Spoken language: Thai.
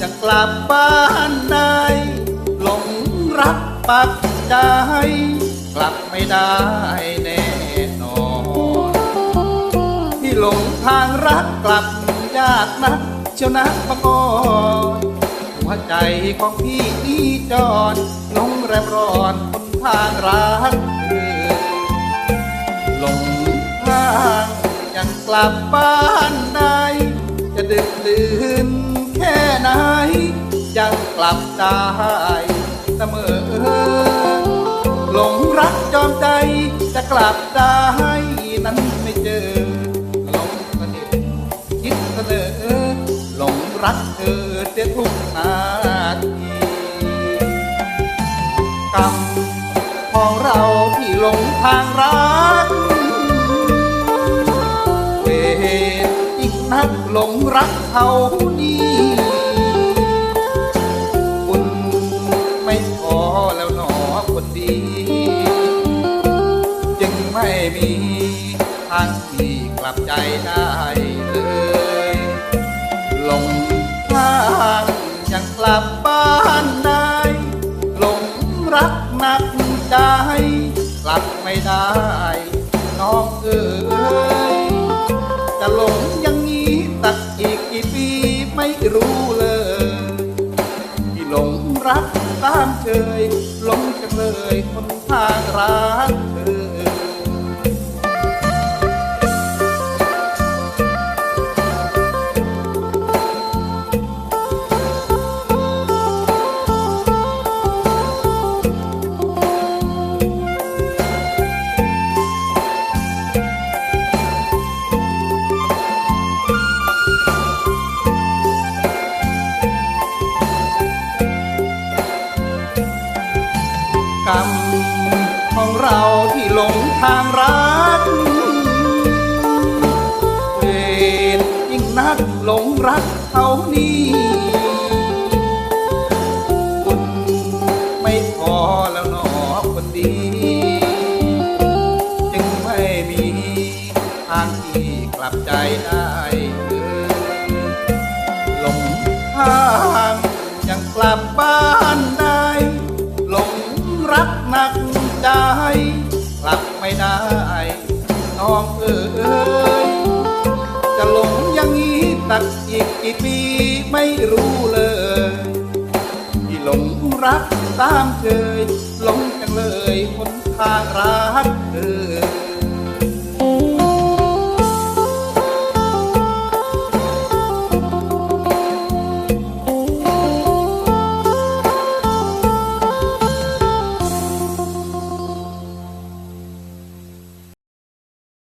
จะกลับบ้านได้หลงรักปักใจกลับไม่ได้แน่นอนที่หลงทางรักกลับยากนักเชียวนักมาก่อนหัวใจของพี่นี่จอนน้องแรมรอนคนทางรักหลงทางยังกลับบ้าน กลับได้เสมอ หลงรักจอมใจจะกลับได้นั้นไม่เจอ หลงเสน่ห์คิดเสนอ หลงรักเธอเสียทุกนาทีกรรมของเราที่หลงทางรักเวรอีกนักหลงรักเขานี้ ไม่มีทางที่กลับใจได้เลยหลงทางยังกลับบ้านได้หลงรักหนักใจกลับไม่ได้น้องเอ๋ยจะหลงอยังนี้ตักอีกกี่ปีไม่รู้เลยที่หลงรักตามเชยหลงจังเลยคนทางรัก กรรม ของเราที่หลงทางรักเวรยิ่งนักหลงรักเขานี้คุณไม่พอแล้วหนอคนดีจึงไม่มีทางที่กลับใจได้ หลงทาง ได้ กลับไม่ได้ น้องเอ๋ยจะหลงอย่างนี้ตักอีกกี่ปีไม่รู้เลยที่หลงรักตามเคยหลงจังเลยคนทางรัก